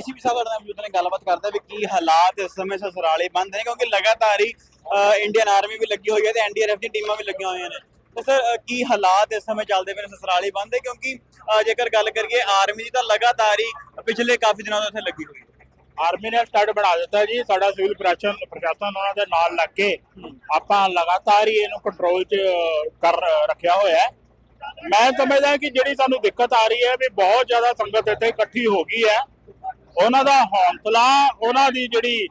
SP ਸਾਹਿਬ ਨਾਲ ਮੌਜੂਦ ਨੇ, ਗੱਲਬਾਤ ਕਰਦੇ ਵੀ ਕੀ ਹਾਲਾਤ ਇਸ ਸਮੇਂ ਸਸਰਾਲੇ ਬੰਦ ਨੇ, ਕਿਉਂਕਿ ਲਗਾਤਾਰ ਹੀ ਇੰਡੀਅਨ ਆਰਮੀ ਵੀ ਲੱਗੀ ਹੋਈ ਹੈ ਤੇ ਐਨਡੀਆਰਐਫ ਦੀ ਟੀਮਾਂ ਵੀ ਲੱਗੀਆਂ ਹੋਈਆਂ ਨੇ। ਤੇ ਸਰ ਕੀ ਹਾਲਾਤ ਇਸ ਸਮੇਂ ਚੱਲਦੇ ਪਏ ਨੇ ਸਸਰਾਲੇ ਬੰਦ ਹੈ ਕਿਉਂਕਿ ਜੇਕਰ ਗੱਲ ਕਰੀਏ ਆਰਮੀ ਦੀ ਤਾਂ ਲਗਾਤਾਰ ਹੀ ਪਿਛਲੇ ਕਾਫੀ ਦਿਨਾਂ ਤੋਂ ਇੱਥੇ ਲੱਗੀ ਹੋਈ ਹੈ। ਆਰਮੀ ਨੇ ਸਟੱਡ ਬਣਾ ਦਿੱਤਾ ਜੀ, ਸਾਡਾ ਸਿਵਲ ਪ੍ਰਸ਼ਾਸਨ ਪ੍ਰਸ਼ਾਸਨ ਉਹਨਾਂ ਦੇ ਨਾਲ ਲੱਗ ਕੇ ਆਪਾਂ ਲਗਾਤਾਰ ਹੀ ਇਹਨੂੰ ਕੰਟਰੋਲ 'ਚ ਕਰ ਰੱਖਿਆ ਹੋਇਆ ਹੈ। ਮੈਂ ਸਮਝਦਾ ਕਿ ਜਿਹੜੀ ਸਾਨੂੰ ਦਿੱਕਤ ਆ ਰਹੀ ਹੈ ਵੀ ਬਹੁਤ ਜ਼ਿਆਦਾ ਸੰਗਤ ਇੱਥੇ ਇਕੱਠੀ ਹੋ ਗਈ ਹੈ। ਉਹਨਾਂ ਦਾ ਹੌਂਸਲਾ, ਉਹਨਾਂ ਦੀ ਜਿਹੜੀ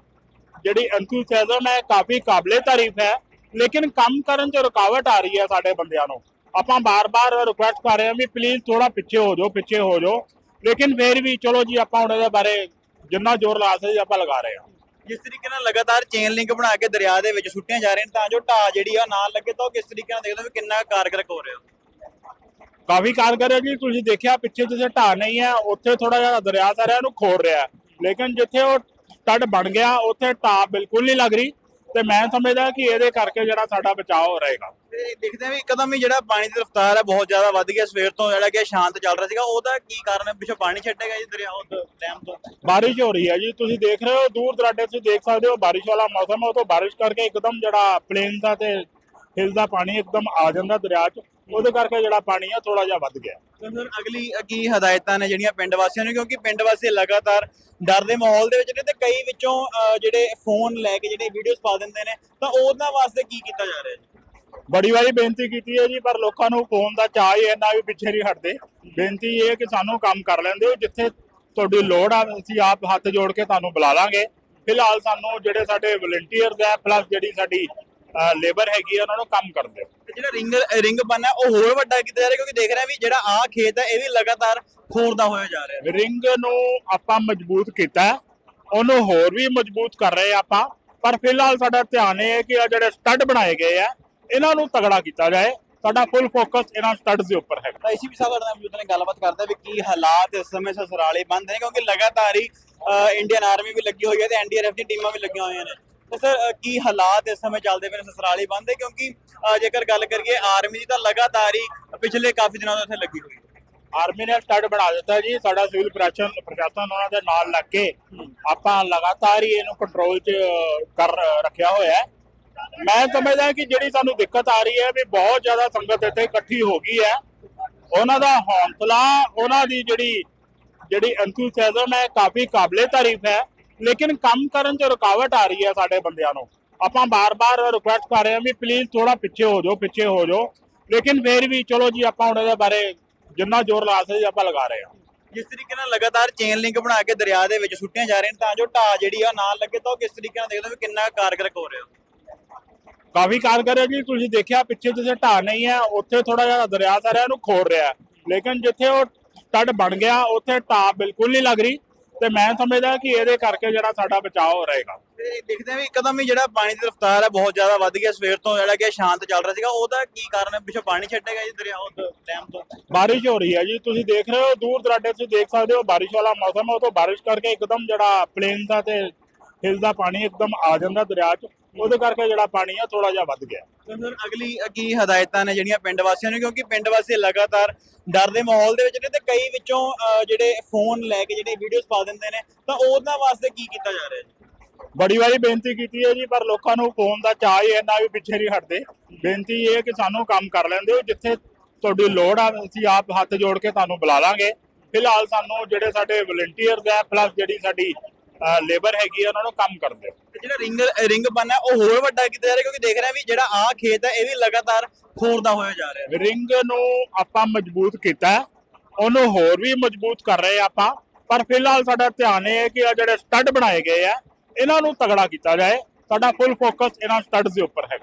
ਜਿਹੜੀ ਐਂਥੂਸੀਆਜ਼ਮ ਹੈ, ਕਾਫੀ ਕਾਬਲੇ ਤਾਰੀਫ ਹੈ। ਲੇਕਿਨ ਕੰਮ ਕਰਨ 'ਚ ਰੁਕਾਵਟ ਆ ਰਹੀ ਹੈ ਸਾਡੇ ਬੰਦਿਆਂ ਨੂੰ। ਆਪਾਂ ਬਾਰ-ਬਾਰ ਰਿਕੁਐਸਟ ਕਰ ਰਹੇ ਹਾਂ ਵੀ ਪਲੀਜ਼ ਥੋੜਾ ਪਿੱਛੇ ਹੋ ਜਾਓ, ਪਿੱਛੇ ਹੋ ਜਾਓ। ਲੇਕਿਨ ਫੇਰ ਵੀ ਚਲੋ ਜੀ, ਆਪਾਂ ਉਹਨਾਂ ਦੇ ਬਾਰੇ ਜਿੰਨਾ ਜ਼ੋਰ ਲਾ ਸਕਦੇ ਆਪਾਂ ਲਗਾ ਰਹੇ ਹਾਂ। ਜਿਸ ਤਰੀਕੇ ਨਾਲ ਲਗਾਤਾਰ ਚੇਨ ਲਿੰਕ ਬਣਾ ਕੇ ਦਰਿਆ ਦੇ ਵਿੱਚ ਸੁੱਟੀਆਂ ਜਾ ਰਹੀਆਂ ਨੇ, ਤਾਂ ਜੋ ਢਾਹ ਜਿਹੜੀ ਆ ਨਾ ਲੱਗੇ, ਤਾਂ ਉਹ ਕਿਸ ਤਰੀਕੇ ਨਾਲ ਦੇਖਦੇ ਹੋ ਕਿੰਨਾ ਕਾਰਗਰਕ ਹੋ ਰਿਹਾ? ਕਾਫੀ ਕਾਰਗਰ ਹੈ ਜੀ ਤੁਸੀਂ ਦੇਖਿਆ ਪਿੱਛੇ ਜਿੱਥੇ ਢਾਹ ਨਹੀਂ ਹੈ ਉੱਥੇ ਥੋੜਾ ਜਿਹਾ ਦਰਿਆ ਸਾਰਿਆਂ ਇਹਨੂੰ ਖੋਰ ਰਿਹਾ। ਲੇਕਿਨ ਜਿੱਥੇ ਉਹ ਸਟੱਡ ਬਣ ਗਿਆ ਉੱਥੇ ਢਾਹ ਬਿਲਕੁਲ ਨਹੀਂ ਲੱਗ ਰਹੀ ਤੇ ਮੈਂ ਸਮਝਦਾ ਕਿ ਇਹਦੇ ਕਰਕੇ ਜਿਹੜਾ ਸਾਡਾ ਬਚਾਅ ਹੋ ਰਹੇਗਾ। ਤੇ ਦੇਖਦੇ ਵੀ ਇੱਕਦਮ ਹੀ ਜਿਹੜਾ ਪਾਣੀ ਦੀ ਰਫ਼ਤਾਰ ਹੈ ਬਹੁਤ ਜ਼ਿਆਦਾ ਵੱਧ ਗਿਆ। ਸਵੇਰ ਤੋਂ ਜਿਹੜਾ ਕਿ ਸ਼ਾਂਤ ਚੱਲ ਰਿਹਾ ਸੀਗਾ ਉਹਦਾ ਕੀ ਕਾਰਨ ਹੈ? ਪਿੱਛੋਂ ਪਾਣੀ ਛੱਡੇਗਾ ਜੀ ਦਰਿਆ ਉਹ ਡੈਮ ਤੋਂ? ਬਾਰਿਸ਼ ਹੋ ਰਹੀ ਹੈ ਜੀ। ਤੁਸੀਂ ਦੇਖ ਰਹੇ ਹੋ ਦੂਰ ਦਰਾਡੇ ਤੁਸੀਂ ਦੇਖ ਸਕਦੇ ਹੋ ਬਾਰਿਸ਼ ਵਾਲਾ ਮੌਸਮ ਹੈ। ਉਹ ਤੋਂ ਬਾਰਿਸ਼ ਕਰਕੇ ਇੱਕਦਮ ਜਿਹੜਾ ਪਲੇਨ ਦਾ ਤੇ ਹਿਲ ਦਾ ਪਾਣੀ ਇੱਕਦਮ ਆ ਜਾਂਦਾ ਦਰਿਆ 'ਚ। ਉਹਦੇ ਕਰਕੇ ਜਿਹੜਾ ਪਾਣੀ ਹੈ ਥੋੜਾ ਜਿਹਾ ਵੱਧ ਗਿਆ। ਤੇ ਸਰ ਅਗਲੀ ਕੀ ਹਦਾਇਤਾਂ ਨੇ ਜਿਹੜੀਆਂ ਪਿੰਡ ਵਾਸੀਆਂ ਨੂੰ? ਕਿਉਂਕਿ ਪਿੰਡ ਵਾਸੀ ਲਗਾਤਾਰ ਡਰ ਦੇ ਮਾਹੌਲ ਦੇ ਵਿੱਚ ਨੇ ਤੇ ਕਈ ਵਿੱਚੋਂ ਜਿਹੜੇ ਫੋਨ ਲੈ ਕੇ ਜਿਹੜੇ ਵੀਡੀਓਜ਼ ਪਾ ਦਿੰਦੇ ਨੇ ਤਾਂ ਉਹਨਾਂ ਵਾਸਤੇ ਕੀ ਕੀਤਾ ਜਾ ਰਿਹਾ ਜੀ? ਬੜੀ ਵਾਰੀ ਬੇਨਤੀ ਕੀਤੀ ਹੈ ਜੀ ਪਰ ਲੋਕਾਂ ਨੂੰ ਫੋਨ ਦਾ ਚਾਹ ਹੀ ਇੰਨਾ ਵੀ ਪਿੱਛੇ ਨਹੀਂ ਹਟਦੇ। ਬੇਨਤੀ ਇਹ ਹੈ ਕਿ ਸਾਨੂੰ ਕੰਮ ਕਰ ਲੈਂਦੇ ਹੋ ਜਿੱਥੇ ਤੁਹਾਡੀ ਲੋੜ ਆ ਅਸੀਂ ਆਪ ਹੱਥ ਜੋੜ ਕੇ ਤੁਹਾਨੂੰ ਬੁਲਾ ਲਾਂਗੇ। ਫਿਲਹਾਲ ਸਾਨੂੰ ਜਿਹੜੇ ਸਾਡੇ ਵਲੰਟੀਅਰਸ ਹੈ ਪਲੱਸ ਜਿਹੜੀ ਸਾਡੀ ਲੇਬਰ ਹੈਗੀ ਆ ਉਹਨਾਂ ਨੂੰ ਕੰਮ ਤੇ ਜਿਹੜਾ ਰਿੰਗ ਰਿੰਗ ਬੰਨਾ ਉਹ ਹੋਰ ਵੱਡਾ ਕੀਤਾ ਜਾ ਰਿਹਾ ਕਿਉਂਕਿ ਦੇਖ ਰਿਹਾ ਵੀ ਜਿਹੜਾ ਆ ਖੇਤ ਹੈ ਇਹ ਵੀ ਲਗਾਤਾਰ ਖੋਰਦਾ ਹੋਇਆ ਜਾ ਰਿਹਾ। ਰਿੰਗ ਨੂੰ ਆਪਾਂ ਮਜ਼ਬੂਤ ਕੀਤਾ ਉਹਨੂੰ ਹੋਰ ਵੀ ਮਜ਼ਬੂਤ ਕਰ ਰਹੇ ਆਪਾਂ ਪਰ ਫਿਲਹਾਲ ਸਾਡਾ ਧਿਆਨ ਇਹ ਹੈ ਕਿ ਆ ਜਿਹੜੇ ਸਟੱਡ ਬਣਾਏ ਗਏ ਆ ਇਹਨਾਂ ਨੂੰ ਤਗੜਾ ਕੀਤਾ ਜਾਏ ਸਾਡਾ ਫੁੱਲ ਫੋਕਸ ਇਹਨਾਂ ਸਟੱਡਸ ਦੇ ਉੱਪਰ ਹੈ ਤਾਂ ਐਸਪੀ ਸਾਹਿਬ ਤੁਹਾਡੇ ਨਾਲ ਮੌਜੂਦ ਨੇ ਗੱਲਬਾਤ ਕਰਦੇ ਵੀ ਕੀ ਹਾਲਾਤ ਇਸ ਸਮੇਂ ਸਸਰਾਲੇ ਬੰਦ ਨੇ ਕਿਉਂਕਿ ਲਗਾਤਾਰ ਹੀ ਇੰਡੀਅਨ ਆਰਮੀ ਵੀ ਲੱਗੀ ਹੋਈ ਹੈ ਤੇ ਐਨਡੀਆਰਐਫ ਦੀ ਟੀਮਾਂ ਵੀ ਲੱਗੀਆਂ ਹੋਈਆਂ ਨੇ। ਤੇ ਸਰ ਕੀ ਹਾਲਾਤ ਇਸ ਸਮੇਂ ਚੱਲਦੇ ਪਏ ਨੇ? ਸਸਰਾਲੇ ਬੰਦ ਹੈ ਕਿਉਂਕਿ ਜੇਕਰ ਗੱਲ ਕਰੀਏ, ਆਰਮੀ ਦੀ ਤਾਂ ਲਗਾਤਾਰ ਹੀ ਪਿਛਲੇ ਕਾਫੀ ਦਿਨਾਂ ਤੋਂ ਇੱਥੇ ਲੱਗੀ ਹੋਈ ਆਰਮੀ ਨੇ ਸਟੱਡ ਬਣਾ ਦਿੱਤਾ ਜੀ। ਸਾਡਾ ਸਿਵਲ ਪ੍ਰਸ਼ਾਸਨ ਪ੍ਰਸ਼ਾਸਨ ਉਹਨਾਂ ਦੇ ਨਾਲ ਲੱਗ ਕੇ ਆਪਾਂ ਲਗਾਤਾਰ ਹੀ ਇਹਨੂੰ ਕੰਟਰੋਲ 'ਚ ਕਰ ਰੱਖਿਆ ਹੋਇਆ ਹੈ। ਮੈਂ ਸਮਝਦਾ ਕਿ ਜਿਹੜੀ ਸਾਨੂੰ ਦਿੱਕਤ ਆ ਰਹੀ ਹੈ ਵੀ ਬਹੁਤ ਜ਼ਿਆਦਾ ਸੰਗਤ ਇੱਥੇ ਇਕੱਠੀ ਹੋ ਗਈ ਹੈ। ਉਹਨਾਂ ਦਾ ਹੌਂਸਲਾ, ਉਹਨਾਂ ਦੀ ਜਿਹੜੀ ਜਿਹੜੀ ਐਂਥੂਸੀਆਜ਼ਮ ਹੈ, ਕਾਫੀ ਕਾਬਲੇ ਤਾਰੀਫ ਹੈ। ਲੇਕਿਨ ਕੰਮ ਕਰਨ 'ਚ ਰੁਕਾਵਟ ਆ ਰਹੀ ਹੈ ਸਾਡੇ ਬੰਦਿਆਂ ਨੂੰ। ਆਪਾਂ ਬਾਰ-ਬਾਰ ਰਿਕੁਐਸਟ ਕਰ ਰਹੇ ਹਾਂ ਵੀ ਪਲੀਜ਼ ਥੋੜਾ ਪਿੱਛੇ ਹੋ ਜਾਓ ਪਿੱਛੇ ਹੋ ਜਾਓ। ਲੇਕਿਨ ਫੇਰ ਵੀ ਚਲੋ ਜੀ ਆਪਾਂ ਹੁਣ ਇਹਦੇ ਬਾਰੇ ਜਿੰਨਾ ਜ਼ੋਰ ਲਾ ਸਕਦੇ ਆਪਾਂ ਲਗਾ ਰਹੇ ਹਾਂ। ਜਿਸ ਤਰੀਕੇ ਨਾਲ ਲਗਾਤਾਰ ਚੇਨ ਲਿੰਕ ਬਣਾ ਕੇ ਦਰਿਆ ਦੇ ਵਿੱਚ ਸੁੱਟੀਆਂ ਜਾ ਰਹੀਆਂ ਨੇ ਤਾਂ ਜੋ ਢਾਹ ਜਿਹੜੀ ਆ ਨਾ ਲੱਗੇ ਤਾਂ ਉਹ ਕਿਸ ਤਰੀਕੇ ਨਾਲ ਦੇਖਦੇ ਹੋ ਵੀ ਕਿੰਨਾ ਕਾਰਗਰਕ ਹੋ ਰਿਹਾ? ਕਾਫੀ ਕਾਰਗਰ ਹੈ ਜੀ ਤੁਸੀਂ ਦੇਖਿਆ ਪਿੱਛੇ ਜਿੱਥੇ ਢਾਹ ਨਹੀਂ ਹੈ ਉੱਥੇ ਥੋੜਾ ਜਿਹਾ ਦਰਿਆ ਸਾਰਿਆਂ ਨੂੰ ਖੋਰ ਰਿਹਾ। ਲੇਕਿਨ ਜਿੱਥੇ ਉਹ ਸਟੱਡ ਬਣ ਗਿਆ ਉੱਥੇ ਢਾਹ ਬਿਲਕੁਲ ਨਹੀਂ ਲੱਗ ਰਹੀ। ਤੇ ਮੈਂ ਸਮਝਦਾ ਕਿ ਇਹਦੇ ਕਰਕੇ ਜਿਹੜਾ ਸਾਡਾ ਬਚਾਅ ਹੋ ਰਹੇਗਾ। ਤੇ ਦੇਖਦੇ ਆ ਵੀ ਇੱਕਦਮ ਹੀ ਜਿਹੜਾ ਪਾਣੀ ਦੀ ਰਫ਼ਤਾਰ ਹੈ ਬਹੁਤ ਜ਼ਿਆਦਾ ਵੱਧ ਗਿਆ ਸਵੇਰ ਤੋਂ ਜਿਹੜਾ ਕਿ ਸ਼ਾਂਤ ਚੱਲ ਰਿਹਾ ਸੀਗਾ। ਉਹਦਾ ਕੀ ਕਾਰਨ ਹੈ? ਪਿੱਛੋਂ ਪਾਣੀ ਛੱਡੇਗਾ ਜੀ ਦਰਿਆ ਉਹ ਡੈਮ ਤੋਂ? ਬਾਰਿਸ਼ ਹੋ ਰਹੀ ਹੈ ਜੀ। ਤੁਸੀਂ ਦੇਖ ਰਹੇ ਹੋ ਦੂਰ ਦਰਾਡੇ ਤੁਸੀਂ ਦੇਖ ਸਕਦੇ ਹੋ ਬਾਰਿਸ਼ ਵਾਲਾ ਮੌਸਮ ਹੈ। ਉਹ ਤੋਂ ਬਾਰਿਸ਼ ਕਰਕੇ ਇੱਕਦਮ ਜਿਹੜਾ ਪਲੇਨ ਦਾ ਤੇ ਹਿਲ ਦਾ ਪਾਣੀ ਇੱਕਦਮ ਆ ਜਾਂਦਾ ਦਰਿਆ 'ਚ। ਉਹਦੇ ਕਰਕੇ ਜਿਹੜਾ ਪਾਣੀ ਹੈ ਥੋੜਾ ਜਿਹਾ ਵੱਧ ਗਿਆ। ਸਰ ਅਗਲੀ ਕੀ ਹਦਾਇਤਾਂ ਨੇ ਜਿਹੜੀਆਂ ਪਿੰਡ ਵਾਸੀਆਂ ਨੂੰ? ਕਿਉਂਕਿ ਪਿੰਡ ਵਾਸੀ ਲਗਾਤਾਰ ਡਰ ਦੇ ਮਾਹੌਲ ਦੇ ਵਿੱਚ ਨੇ ਤੇ ਕਈ ਵਿੱਚੋਂ ਜਿਹੜੇ ਫੋਨ ਲੈ ਕੇ ਜਿਹੜੇ ਵੀਡੀਓਜ਼ ਪਾ ਦਿੰਦੇ ਨੇ ਤਾਂ ਉਹਨਾਂ ਵਾਸਤੇ ਕੀ ਕੀਤਾ ਜਾ ਰਿਹਾ ਜੀ? ਬੜੀ ਵਾਰੀ ਬੇਨਤੀ ਕੀਤੀ ਹੈ ਜੀ ਪਰ ਲੋਕਾਂ ਨੂੰ ਫੋਨ ਦਾ ਚਾਹ ਹੀ ਇੰਨਾ ਵੀ ਪਿੱਛੇ ਨਹੀਂ ਹਟਦੇ। ਬੇਨਤੀ ਇਹ ਹੈ ਕਿ ਸਾਨੂੰ ਕੰਮ ਕਰ ਲੈਂਦੇ ਹੋ ਜਿੱਥੇ ਤੁਹਾਡੀ ਲੋੜ ਆ ਅਸੀਂ ਆਪ ਹੱਥ ਜੋੜ ਕੇ ਤੁਹਾਨੂੰ ਬੁਲਾ ਲਾਂਗੇ। ਫਿਲਹਾਲ ਸਾਨੂੰ ਜਿਹੜੇ ਸਾਡੇ ਵਲੰਟੀਅਰਸ ਹੈ ਪਲੱਸ ਜਿਹੜੀ ਸਾਡੀ ਲੇਬਰ ਹੈਗੀ ਆ ਉਹਨਾਂ ਨੂੰ ਕੰਮ ਤੇ ਜਿਹੜਾ ਰਿੰਗ ਰਿੰਗ ਬੰਨਾ ਉਹ ਹੋਰ ਵੱਡਾ ਕੀਤਾ ਜਾ ਰਿਹਾ, ਕਿਉਂਕਿ ਦੇਖ ਰਿਹਾ ਵੀ ਜਿਹੜਾ ਆ ਖੇਤ ਹੈ, ਇਹ ਵੀ ਲਗਾਤਾਰ ਖੋਰਦਾ ਹੋਇਆ ਜਾ ਰਿਹਾ ਰਿੰਗ ਨੂੰ ਆਪਾਂ ਮਜ਼ਬੂਤ ਕੀਤਾ ਉਹਨੂੰ ਹੋਰ ਵੀ ਮਜ਼ਬੂਤ ਕਰ ਰਹੇ ਆਪਾਂ, ਪਰ ਫਿਲਹਾਲ ਸਾਡਾ ਧਿਆਨ ਇਹ ਹੈ ਕਿ ਆ ਜਿਹੜੇ ਸਟੱਡ ਬਣਾਏ ਗਏ ਆ, ਇਹਨਾਂ ਨੂੰ ਤਗੜਾ ਕੀਤਾ ਜਾਏ, ਸਾਡਾ ਫੁੱਲ ਫੋਕਸ ਇਹਨਾਂ ਸਟੱਡਸ ਦੇ ਉੱਪਰ ਹੈ